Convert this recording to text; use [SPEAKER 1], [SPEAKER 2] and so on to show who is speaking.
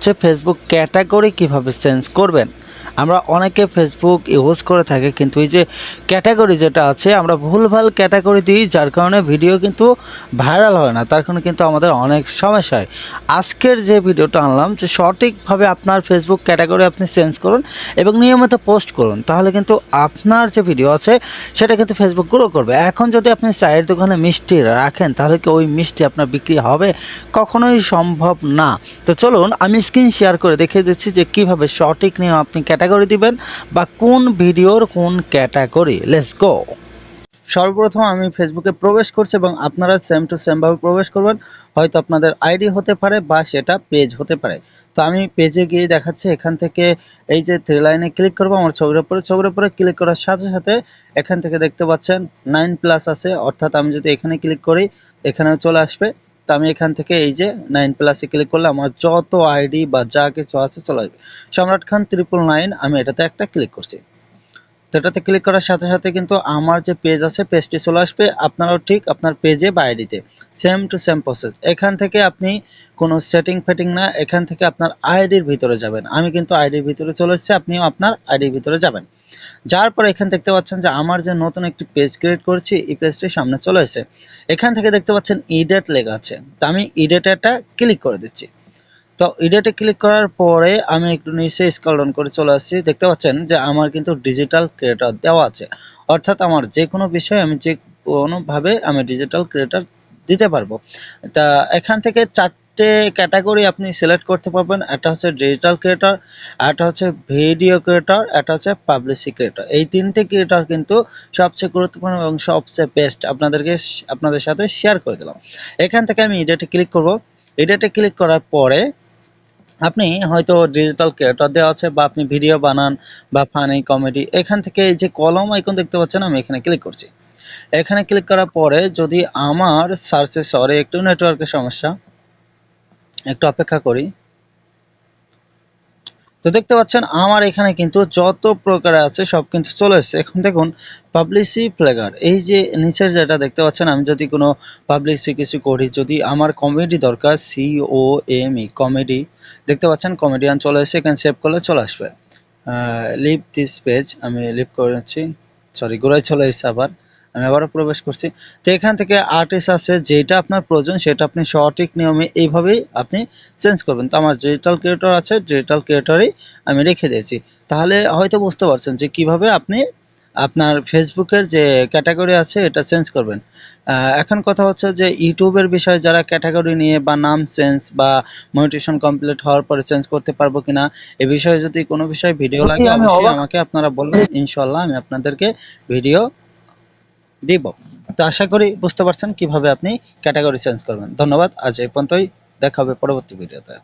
[SPEAKER 1] হচ্ছে Facebook category কীভাবে change করবেন? আমরা অনেকে ফেসবুক ইউজ করে থাকি, কিন্তু এই যে ক্যাটাগরি যেটা আছে, আমরা ভুলভাল ক্যাটাগরি দিই, যার কারণে ভিডিও কিন্তু ভাইরাল হয় না, তার কারণে কিন্তু আমাদের অনেক সমস্যা হয়। আজকের যে ভিডিওটা আনলাম, যে সঠিকভাবে আপনার ফেসবুক ক্যাটাগরি আপনি চেঞ্জ করুন এবং নিয়মিত পোস্ট করুন, তাহলে কিন্তু আপনার যে ভিডিও আছে, সেটা কিন্তু ফেসবুক গ্রো করবে। এখন যদি আপনি চায়ের দোকানে মিষ্টি রাখেন, তাহলে কি ওই মিষ্টি আপনার বিক্রি হবে? কখনোই সম্ভব না। তো চলুন, আমি স্ক্রিন শেয়ার করে দেখিয়ে দিচ্ছি যে কীভাবে সঠিক নিয়ম আপনি ক্যাটাগরি দিবেন বা কোন ভিডিওর কোন ক্যাটাগরি লেটস গো সর্বপ্রথম আমি ফেসবুকে প্রবেশ করছি এবং আপনারা সেম টু সেমভাবে প্রবেশ করবেন। হয়তো আপনাদের আইডি হতে পারে বা সেটা পেজ হতে পারে। তো আমি পেজে গিয়ে দেখাচ্ছি, এখান থেকে এই যে থ্রি লাইনে ক্লিক করব, আমার ছবির উপরে। ছবির উপরে ক্লিক করার সাথে সাথে এখান থেকে দেখতে পাচ্ছেন নাইন প্লাস আছে। অর্থাৎ আমি যদি এখানে ক্লিক করি, এখানেও চলে আসবে। তো আমি এখান থেকে এই যে নাইন প্লাসে ক্লিক করলে আমার যত আইডি বা যা কিছু আছে চলে আসবে। সম্রাট খান ত্রিপুল নাইন আমি এটাতে একটা ক্লিক করছি। তো এটাতে ক্লিক করার সাথে সাথে কিন্তু আমার যে পেজ আছে পেজটি চলে আসবে আপনারাও ঠিক আপনার পেজে বা আইডিতে সেম টু সেম প্রসেস এখান থেকে আপনি কোনো সেটিং ফেটিং না, এখান থেকে আপনার আইডির ভিতরে যাবেন। আমি কিন্তু আইডির ভিতরে চলে এসেছি, আপনিও আপনার আইডির ভিতরে যাবেন। যার পর এখানে দেখতে পাচ্ছেন যে আমার যে নতুন একটি পেজ ক্রিয়েট করেছি, এই পেজটি সামনে চলে এসেছে। এখান থেকে দেখতে পাচ্ছেন ইডেট লেখা আছে। তো আমি ইডেটাটা ক্লিক করে দিচ্ছি। তো ইডেটে ক্লিক করার পরে আমি একটু নিচে স্ক্রল ডাউন করে চলে আসছি। দেখতে পাচ্ছেন যে আমার কিন্তু ডিজিটাল ক্রিয়েটার দেওয়া আছে। অর্থাৎ আমার যে কোনো বিষয় আমি যে কোনোভাবে আমি ডিজিটাল ক্রিয়েটার দিতে পারব। তা এখান থেকে চারটে ক্যাটাগরি আপনি সিলেক্ট করতে পারবেন। একটা হচ্ছে ডিজিটাল ক্রিয়েটর একটা হচ্ছে ভিডিও ক্রিয়েটর একটা হচ্ছে পাবলিসি ক্রিয়েটর এই তিনটে ক্রিয়েটর কিন্তু সবচেয়ে গুরুত্বপূর্ণ এবং সবচেয়ে বেস্ট আপনাদেরকে আপনাদের সাথে শেয়ার করে দিলাম। এখান থেকে আমি ইডেটে ক্লিক করব। ইডেটে ক্লিক করার পরে আপনি হয়তো ডিজিটাল ক্রিয়েটর দেওয়া আছে বা আপনি ভিডিও বানান বা ফানি কমেডি এখান থেকে এই যে কলম আইকন দেখতে পাচ্ছেন, আমি এখানে ক্লিক করছি। এখানে ক্লিক করার পরে যদি আমার সার্চে সরে একটু নেটওয়ার্কের সমস্যা। একটু অপেক্ষা করি। তো দেখতে পাচ্ছেন, আমার এখানে কিন্তু যত প্রকার আছে সব কিন্তু চলে এসেছে। এখন দেখুন পাবলিসি ফ্লেগার এই যে নিচের যেটা দেখতে পাচ্ছেন, আমি যদি কোনো পাবলিসি কিছু করি, যদি আমার কমেডি দরকার C O M E comedy দেখতে পাচ্ছেন কমেডিয়ান চলে এসে এখানে সেভ করলে চলে আসবে। লিভ দিস পেজ আমি লিভ করে নিচ্ছি সরি গোড়ায় চলে এসেছে আবার। আমি আবারও প্রবেশ করছি। তো এখান থেকে আর্টিস্ট আছে যেটা আপনার প্রয়োজন সেটা আপনি সঠিক নিয়মে এইভাবেই আপনি চেঞ্জ করবেন। তো আমার ডিজিটাল ক্রিয়েটর আছে ডিজিটাল ক্রিয়েটরই আমি রেখে দিয়েছি। তাহলে হয়তো বুঝতে পারছেন যে কীভাবে আপনি আপনার ফেসবুকের যে ক্যাটাগরি আছে এটা চেঞ্জ করবেন। এখন কথা হচ্ছে যে ইউটিউবের বিষয়ে যারা ক্যাটাগরি নিয়ে বা নাম চেঞ্জ বা মনিটেশন কমপ্লিট হওয়ার পরে চেঞ্জ করতে পারব কিনা এ বিষয়ে যদি কোনো বিষয়ে ভিডিও লাগে অবশ্যই আমাকে আপনারা বলবেন। ইনশাল্লাহ আমি আপনাদেরকে ভিডিও দিব। তো আশা করি বুঝতে পারছেন কীভাবে আপনি ক্যাটাগরি চেঞ্জ করবেন। ধন্যবাদ। আজ এই পর্যন্তই। দেখা হবে পরবর্তী ভিডিওতে